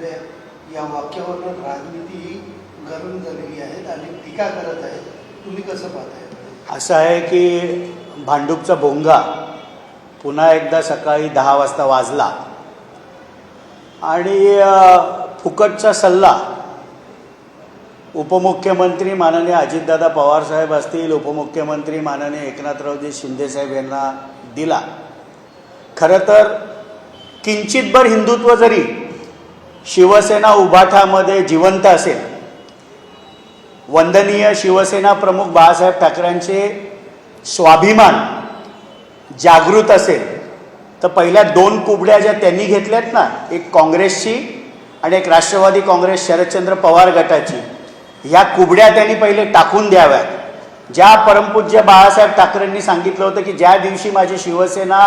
आपल्या या वाक्यावरून राजनीती ही गरम झालेली आहे आणि टीका करत आहे. तुम्ही कसं पाहताय? असं आहे की भांडूपचा भोंगा पुन्हा एकदा सकाळी दहा वाजता वाजला आणि फुकटचा सल्ला उपमुख्यमंत्री माननीय अजितदादा पवारसाहेब असतील उपमुख्यमंत्री माननीय एकनाथरावजी शिंदेसाहेब यांना दिला. खरं तर किंचितभर हिंदुत्व जरी शिवसेना उभाठामध्ये जिवंत असेल. वंदनीय शिवसेना प्रमुख बाळासाहेब ठाकरेंचे स्वाभिमान जागृत असेल. तर पहिल्या दोन कुबड्या ज्या त्यांनी घेतल्यात ना एक काँग्रेसची आणि एक राष्ट्रवादी काँग्रेस शरदचंद्र पवार गटाची ह्या कुबड्या त्यांनी पहिले टाकून द्याव्यात. ज्या परमपूज्य बाळासाहेब ठाकरेंनी सांगितलं होतं की ज्या दिवशी माझी शिवसेना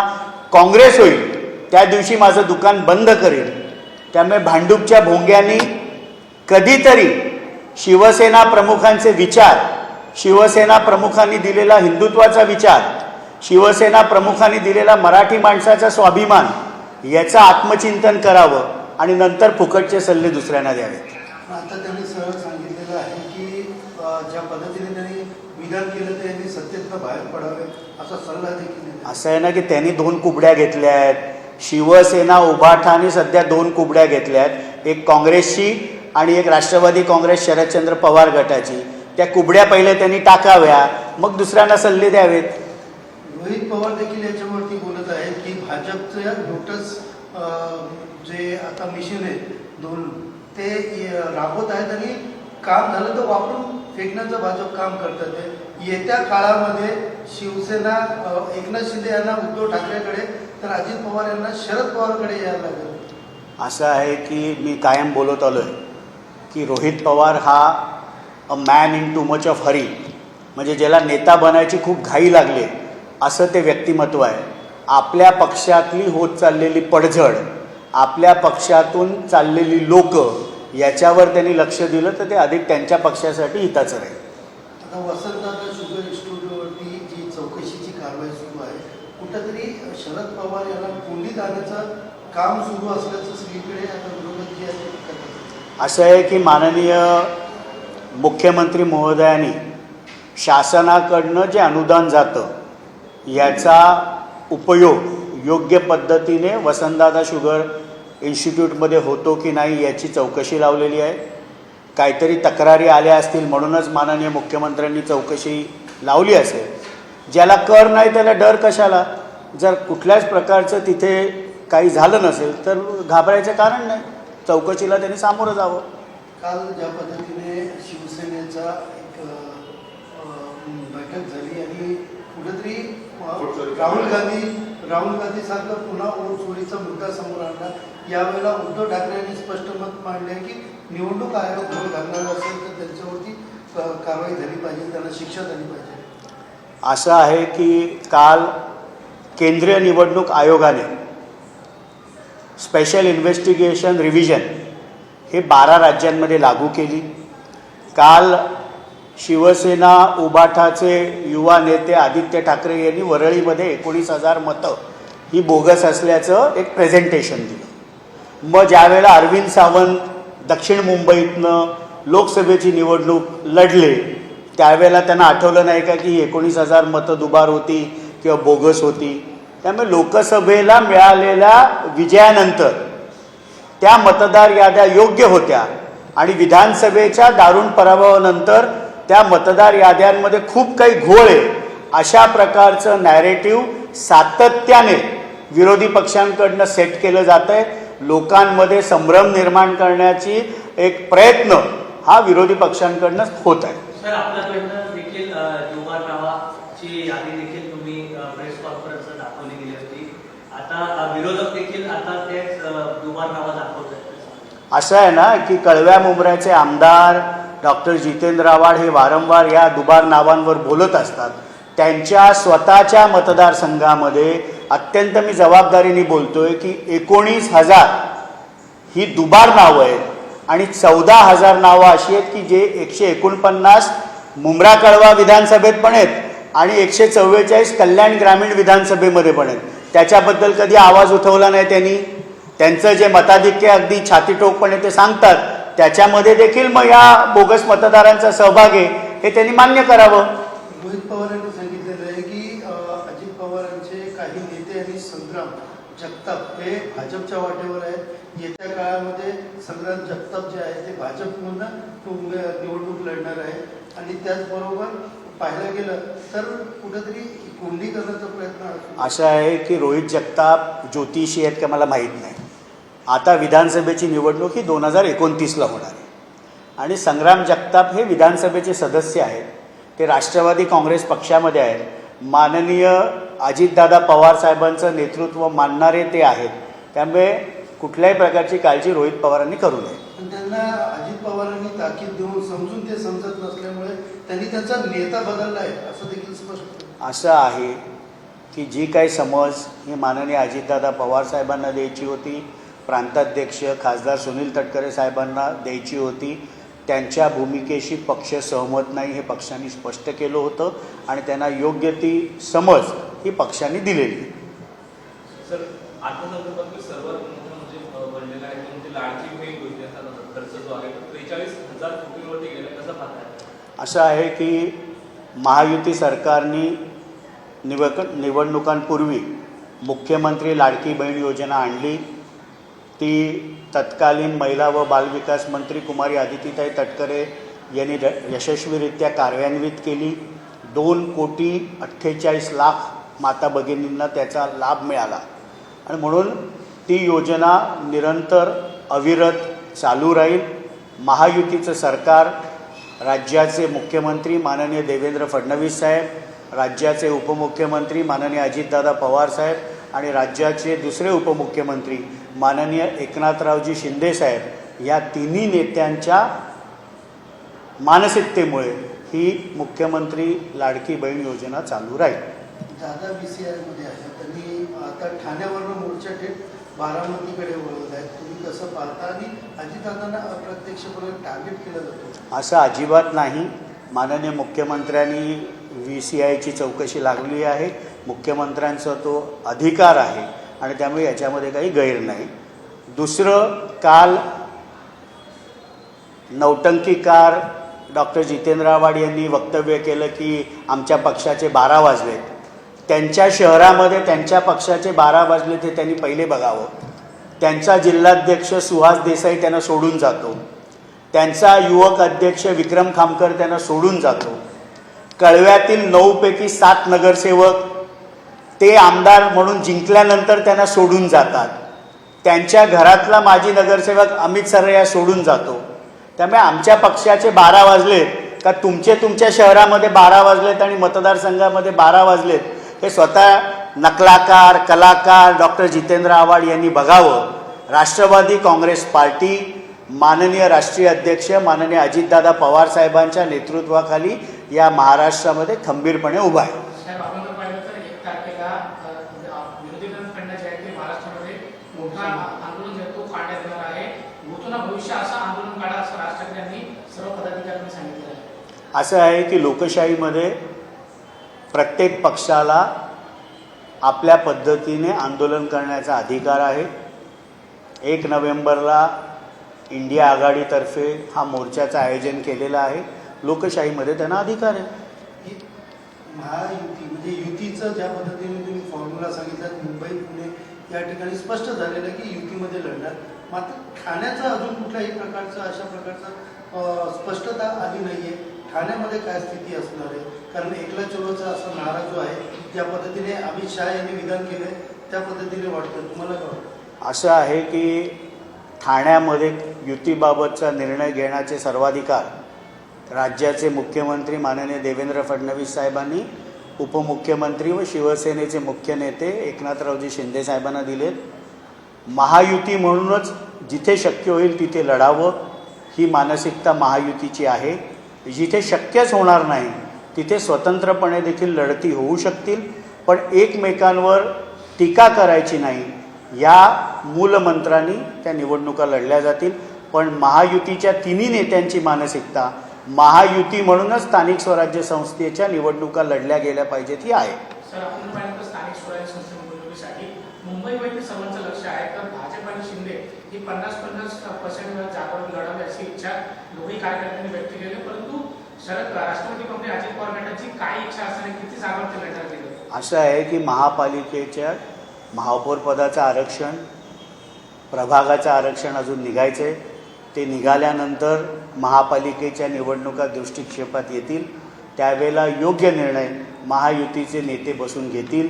काँग्रेस होईल त्या दिवशी माझं दुकान बंद करेल. त्यामुळे भांडूपच्या भोंग्यांनी कधीतरी शिवसेना प्रमुखांचे विचार शिवसेना प्रमुखांनी दिलेला हिंदुत्वाचा विचार शिवसेना प्रमुखांनी दिलेला मराठी माणसाचा स्वाभिमान याचं आत्मचिंतन करावं आणि नंतर फुकटचे सल्ले दुसऱ्यांना द्यावेत आता त्यांनी सरळ सांगितलेलं आहे की ज्या पद्धतीने त्यांनी विधान केलं ते यांनी सत्तेतनं बाहेर पडावे असा सल्ला देखील. असं आहे ना की त्यांनी दोन कुबड्या घेतल्या आहेत शिवसेना उभाठाने सध्या दोन कुबड्या घेतल्या आहेत एक काँग्रेसची आणि एक राष्ट्रवादी काँग्रेस शरदचंद्र पवार गटाची. त्या कुबड्या पहिले त्यांनी टाकाव्या मग दुसऱ्यांना सल्ले द्यावेत. रोहित पवार देखील याच्यावरती बोलत आहेत की भाजपचं लोटस जे आता मिशन आहे दोन ते राबवत आहेत आणि काम झालं तर वापरून फेकण्याचं भाजप काम करतात. येत्या काळामध्ये शिवसेना एकनाथ शिंदे यांना उद्धव ठाकरेकडे तर अजित पवार यांना शरद पवारकडे यायला लागेल. असं आहे की मी कायम बोलत आलो आहे की रोहित पवार हा a man in too much of hurry म्हणजे ज्याला नेता बनायची खूप घाई लागली असं ते व्यक्तिमत्व आहे. आपल्या पक्षातली होत चाललेली पडझड आपल्या पक्षातून चाललेली लोक याच्यावर त्यांनी लक्ष दिलं तर ते अधिक त्यांच्या पक्षासाठी हिताचं राहील आता वसंतदादा शुगर इन्स्टिट्यूटवरती जी चौकशीची कारवाई सुरू आहे कुठंतरी शरद पवार यांना कोंडीत काम सुरू असल्याचं सगळीकडे आता विरोधक जे आहेत असं आहे की माननीय मुख्यमंत्री महोदयांनी शासनाकडनं जे अनुदान जातं याचा उपयोग योग्य पद्धतीने वसंतदादा शुगर इन्स्टिट्यूटमध्ये होतो की नाही याची चौकशी लावलेली आहे. काहीतरी तक्रारी आल्या असतील म्हणूनच माननीय मुख्यमंत्र्यांनी चौकशी लावली असेल. ज्याला कर नाही त्याला डर कशाला? जर कुठल्याच प्रकारचं तिथे काही झालं नसेल तर घाबरायचं कारण नाही. चौकशीला त्यांनी सामोरं जावं. काल ज्या पद्धतीने शिवसेनेचा एक बैठक झाली आणि कुठेतरी राहुल गांधी राहुल गांधी सारखं पुन्हा ओढ चोरीचा मुद्दा समोर आणला. यावेळेला उद्धव ठाकरे यांनी स्पष्ट मत मांडले की निवडणूक आयोग घोळ घालणार असेल तर त्यांच्यावरती कारवाई झाली पाहिजे त्यांना शिक्षा झाली पाहिजे. असं आहे की काल केंद्रीय निवडणूक आयोगाने स्पेशल इन्व्हेस्टिगेशन रिव्हिजन हे बारा राज्यांमध्ये लागू केली. काल शिवसेना उबाठाचे युवा नेते आदित्य ठाकरे यांनी वरळीमध्ये एकोणीस हजार मतं ही बोगस असल्याचं एक प्रेझेंटेशन दिलं. मग ज्यावेळेला अरविंद सावंत दक्षिण मुंबईतनं लोकसभेची निवडणूक लढले त्यावेळेला त्यांना आठवलं नाही का की एकोणीस हजार मतं दुबार होती किंवा बोगस होती. त्यामुळे लोकसभेला मिळालेल्या विजयानंतर त्या मतदार याद्या योग्य होत्या. आणि विधानसभेच्या दारुण पराभवानंतर त्या मतदार याद्यांमध्ये खूप काही घोळ आहे. अशा प्रकारचं नॅरेटिव्ह सातत्याने विरोधी पक्षांकडनं सेट केलं जात आहे लोकांमध्ये संभ्रम निर्माण करण्याची एक प्रयत्न हा विरोधी पक्षांकडनं होत आहे सर आपल्याकडनं देखील अ, दुबार नावाची यादी देखील तुम्ही प्रेस कॉन्फरन्स दाखवली गेली होती आता अ, विरोधक देखील आता दुबार नावं दाखवत आहेत असं आहे ना की कळव्या मुंबऱ्याचे आमदार डॉक्टर जितेंद्र आव्हाड हे वारंवार या दुबार नावांवर बोलत असतात. त्यांच्या स्वतःच्या मतदारसंघामध्ये अत्यंत मी जबाबदारीने बोलतोय की एकोणीस हजार ही दुबार नावं आहेत आणि चौदा हजार नावं अशी आहेत की जे एकशे एकोणपन्नास मुंब्रा कळवा विधानसभेत पण आहेत आणि एकशे चव्वेचाळीस कल्याण ग्रामीण विधानसभेमध्ये पण आहेत. त्याच्याबद्दल कधी आवाज उठवला नाही त्यांनी. त्यांचं जे मताधिक्य अगदी छातीटोकपणे ते सांगतात त्याच्यामध्ये देखील मग या बोगस मतदारांचा सहभाग आहे हे त्यांनी मान्य करावं. रोहित पवार यांनी सांगितलेलं आहे की अजित पवारांचे काही नेते आणि संग्राम जगताप हे भाजपच्या वाटेवर आहेत. येत्या काळामध्ये संग्राम जगताप जे आहे ते भाजपमधून निवडणूक लढणार आहे. आणि त्याचबरोबर पाहायला गेलं तर कुठंतरी कोंडी करण्याचा प्रयत्न असं आहे की रोहित जगताप ज्योतिषी आहेत का मला माहीत नाही. आता विधानसभेची निवडणूक ही दोन हजार एकोणतीसला होणार आहे. आणि संग्राम जगताप हे विधानसभेचे सदस्य आहेत. ते राष्ट्रवादी काँग्रेस पक्षामध्ये आहेत. माननीय अजितदादा पवार साहेबांचं नेतृत्व मानणारे ते आहेत. त्यामुळे कुठल्याही प्रकारची काळजी रोहित पवारांनी करू नये. त्यांना अजित पवारांनी ताकीद देऊन समजून ते समजत नसल्यामुळे त्यांनी त्यांचा नेता बदलला आहे असं देखील स्पष्ट. असं आहे की जी काही समज ही माननीय अजितदादा पवार साहेबांना द्यायची होती प्रांताध्यक्ष खासदार सुनील तटकरे साहेबांना द्यायची होती त्यांच्या भूमिकेशी पक्ष सहमत नाही हे पक्षांनी स्पष्ट केलं होतं आणि त्यांना योग्य ती समज ही पक्षांनी दिलेली. सर सर्वात मोठं म्हणजे आहे लाडकी खर्च जो आहे त्रेचाळीस हजार असं आहे की महायुती सरकारने निवक निवडणुकांपूर्वी मुख्यमंत्री लाडकी बहीण योजना आणली. ती तत्कालीन महिला व बालविकास मंत्री कुमारी आदितीताई तटकरे यांनी यशस्वीरित्या कार्यान्वित केली. दोन कोटी अठ्ठेचाळीस लाख माता भगिनींना त्याचा लाभ मिळाला. आणि म्हणून ती योजना निरंतर अविरत चालू राहील. महायुतीचं सरकार राज्याचे मुख्यमंत्री माननीय देवेंद्र फडणवीस साहेब राज्याचे उपमुख्यमंत्री माननीय अजितदादा पवार साहेब आणि राज्याचे दुसरे उपमुख्यमंत्री माननीय एकनाथरावजी शिंदे साहेब या तिन्ही नेत्यांच्या मानसिकतेमुळे ही मुख्यमंत्री लाडकी बहीण योजना चालू राहील. दादा बी सी आयमध्ये आहे. त्यांनी आता ठाण्यावरनं मोर्चा बारामतीकडे वळवत आहेत. तुम्ही कसं पाहता? आणि अजितदादांना अप्रत्यक्षपणे टार्गेट केलं जातो. असं अजिबात नाही. माननीय मुख्यमंत्र्यांनी व्ही सी आयची चौकशी लागली आहे. मुख्यमंत्र्यांचा तो अधिकार आहे. आणि त्यामुळे याच्यामध्ये काही गैर नाही. दुसरं काल नौटंकीकार डॉक्टर जितेंद्र आव्हाड यांनी वक्तव्य केलं की आमच्या पक्षाचे बारा वाजलेत त्यांच्या शहरामध्ये त्यांच्या पक्षाचे बारा वाजले ते त्यांनी पहिले बघावं. त्यांचा जिल्हाध्यक्ष सुहास देसाई त्यांना सोडून जातो. त्यांचा युवक अध्यक्ष विक्रम खामकर त्यांना सोडून जातो. कळव्यातील नऊपैकी सात नगरसेवक ते आमदार म्हणून जिंकल्यानंतर त्यांना सोडून जातात. त्यांच्या घरातला माजी नगरसेवक अमित सरया सोडून जातो. त्यामुळे आमच्या पक्षाचे बारा वाजलेत का तुमचे तुमच्या शहरामध्ये बारा वाजलेत आणि मतदारसंघामध्ये बारा वाजलेत हे स्वतः नकलाकार कलाकार डॉक्टर जितेंद्र आव्हाड यांनी बघावं. राष्ट्रवादी काँग्रेस पार्टी माननीय राष्ट्रीय अध्यक्ष माननीय अजितदादा पवार साहेबांच्या नेतृत्वाखाली या महाराष्ट्रामध्ये खंबीरपणे उभा आहे. असं आहे की लोकशाहीमध्ये प्रत्येक पक्षाला आपल्या पद्धतीने आंदोलन करण्याचा अधिकार आहे. एक नोव्हेंबरला इंडिया आघाडीतर्फे हा मोर्चाचं आयोजन केलेलं आहे. लोकशाहीमध्ये त्यांना अधिकार आहे. महायुती म्हणजे युतीचं ज्या पद्धतीने तुम्ही फॉर्म्युला सांगितला मुंबई पुणे या ठिकाणी स्पष्ट झालेलं आहे की युतीमध्ये लढणार. मात्र ठाण्याचं अजून कुठल्याही प्रकारचं अशा प्रकारचं स्पष्टता आली नाही आहे ठाण्यामध्ये काय स्थिती असणार आहे? कारण एकला चलोचा असा नारा जो आहे ज्या पद्धतीने अमित शहा यांनी विधान केलं त्या पद्धतीने वाटतं. तुम्हाला काय असं आहे की ठाण्यामध्ये युतीबाबतचा निर्णय घेण्याचे सर्वाधिकार राज्याचे मुख्यमंत्री माननीय देवेंद्र फडणवीस साहेबांनी उपमुख्यमंत्री व शिवसेनेचे मुख्य नेते एकनाथरावजी शिंदे साहेबांना दिलेत. महायुती म्हणूनच जिथे शक्य होईल तिथे लढावं ही मानसिकता महायुतीची आहे. जिथे शक्यच होणार नाही तिथे स्वतंत्रपणे देखील लढती होऊ शकतील पण एकमेकांवर टीका करायची नाही. या मूलमंत्रांनी त्या निवडणुका लढल्या जातील. पण महायुतीच्या तिन्ही नेत्यांची मानसिकता महायुती म्हणूनच स्थानिक स्वराज्य संस्थेच्या निवडणुका लढल्या गेल्या पाहिजेत ही आहे. लक्ष आहे. तर भाजप आणि शिंदे ही पन्नास पन्नास पर्सेंट जागावर लढवण्याची इच्छा दोन्ही कार्यकर्त्यांनी व्यक्त केली परंतु शरद राष्ट्रवादी काँग्रेस अजित पवार गटाची काय इच्छा किती लढणार असं आहे की महापालिकेच्या महापौर पदाचं आरक्षण प्रभागाचं आरक्षण अजून निघायचं आहे ते निघाल्यानंतर महापालिकेच्या निवडणुका दृष्टिक्षेपात येतील. त्यावेळेला योग्य निर्णय महायुतीचे नेते बसून घेतील.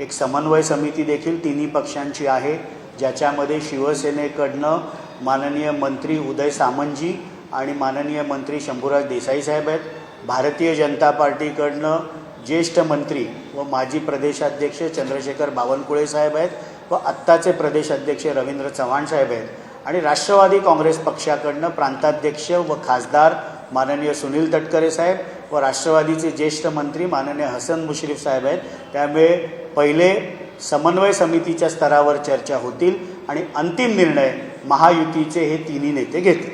एक समन्वय समिती देखील तिन्ही पक्षांची आहे ज्याच्यामध्ये शिवसेनेकडनं माननीय मंत्री उदय सामंतजी आणि माननीय मंत्री शंभूराज देसाई साहेब आहेत. भारतीय जनता पार्टीकडनं ज्येष्ठ मंत्री व माजी प्रदेशाध्यक्ष चंद्रशेखर बावनकुळे साहेब आहेत व आत्ताचे प्रदेशाध्यक्ष रवींद्र चव्हाण साहेब आहेत. आणि राष्ट्रवादी काँग्रेस पक्षाकडनं प्रांताध्यक्ष व खासदार माननीय सुनील तटकरे साहेब व राष्ट्रवादीचे ज्येष्ठ मंत्री माननीय हसन मुश्रीफ साहेब आहेत. त्यामुळे पहिले समन्वय समितीच्या स्तरावर चर्चा होतील आणि अंतिम निर्णय महायुतीचे हे तिन्ही नेते घेतील.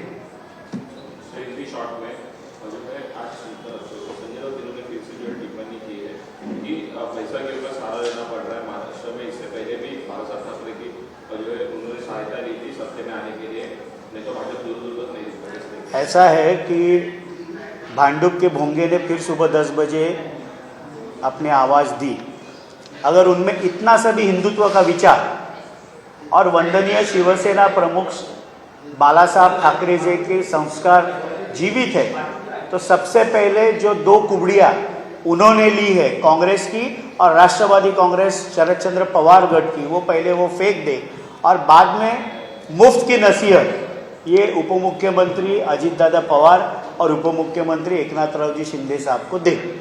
ऐसा है कि भांडुप के भोंगे ने फिर सुबह दस बजे अपनी आवाज़ दी। अगर उनमें इतना सा भी हिंदुत्व का विचार और वंदनीय शिवसेना प्रमुख बाला साहब ठाकरे जी के संस्कार जीवित है तो सबसे पहले जो दो कुबड़ियाँ उन्होंने ली है, कांग्रेस की और राष्ट्रवादी कांग्रेस शरद चंद्र पवार गढ़ की, वो पहले वो फेंक दे और बाद में मुफ़्त की नसीहत ये उप मुख्यमंत्री अजीत दादा पवार और उप मुख्यमंत्री एकनाथ राव जी शिंदे साहब को दें।